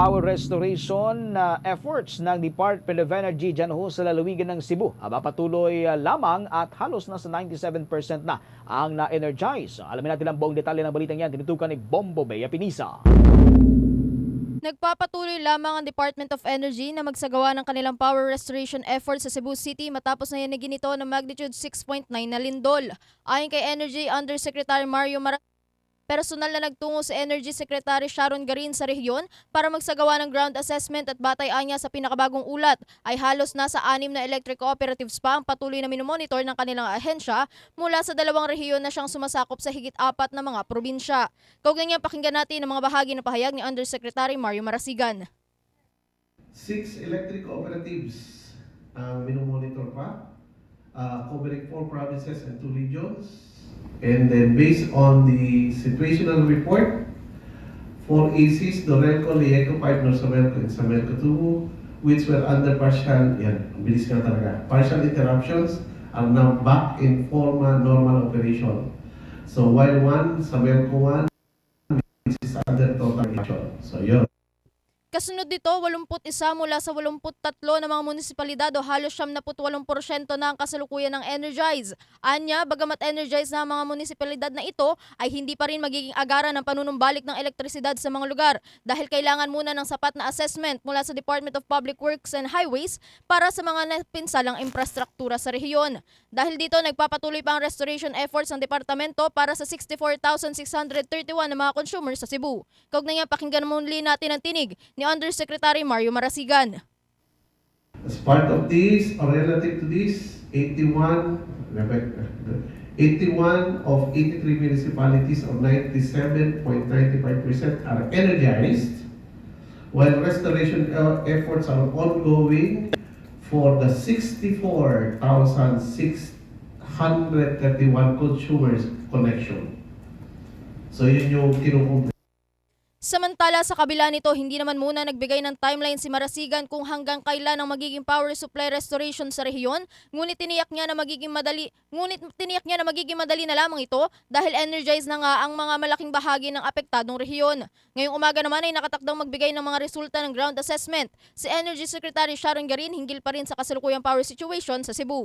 power restoration uh, efforts ng Department of Energy dyan ho sa lalawigan ng Cebu. Aba patuloy uh, lamang at halos nasa 97% na ang na-energize. Alamin natin ang buong detalye ng balitang yan. Tinutukan ni Bombo Bea Pinisa. Nagpapatuloy lamang ang Department of Energy na magsagawa ng kanilang power restoration efforts sa Cebu City matapos na yanigin ito ng magnitude 6.9 na lindol. Ayon kay Energy Undersecretary Mario Mara personal na nagtungo sa Energy Secretary Sharon Garin sa rehiyon para magsagawa ng ground assessment at batay anya sa pinakabagong ulat ay halos nasa anim na electric cooperatives pa ang patuloy na minomonitor ng kanilang ahensya mula sa dalawang rehiyon na siyang sumasakop sa higit apat na mga probinsya. Kaugnay niya pakinggan natin ang mga bahagi ng pahayag ni Undersecretary Mario Marasigan. six electric cooperatives ang minomonitor pa, uh, covering four provinces and two regions. And then based on the situational report, four ACs, Dorelco, Lieco 5, Norsamelco, and Samelco 2, which were under partial, yan, bilis na talaga, partial interruptions are now back in formal normal operation. So while one, Samelco 1, which is under total action. So yun. Kasunod dito, 81 mula sa 83 na mga munisipalidad o halos 78% na ang kasalukuyan ng Energize. Anya, bagamat Energize na ang mga munisipalidad na ito, ay hindi pa rin magiging agaran ng panunumbalik ng elektrisidad sa mga lugar dahil kailangan muna ng sapat na assessment mula sa Department of Public Works and Highways para sa mga napinsalang infrastruktura sa rehiyon. Dahil dito, nagpapatuloy pa ang restoration efforts ng departamento para sa 64,631 na mga consumers sa Cebu. Kaugnay niya, pakinggan muli natin ang tinig ni Undersecretary Mario Marasigan. As part of this, or relative to this, 81, Rebecca, 81 of 83 municipalities or 97.95% are energized, while restoration uh, efforts are ongoing for the 64,631 consumers connection. So yun yung kinukumpleto. Samantala sa kabila nito, hindi naman muna nagbigay ng timeline si Marasigan kung hanggang kailan ang magiging power supply restoration sa rehiyon, ngunit tiniyak niya na magiging madali, ngunit tiniyak niya na magiging madali na lamang ito dahil energized na nga ang mga malaking bahagi ng apektadong rehiyon. Ngayong umaga naman ay nakatakdang magbigay ng mga resulta ng ground assessment. Si Energy Secretary Sharon Garin hinggil pa rin sa kasalukuyang power situation sa Cebu.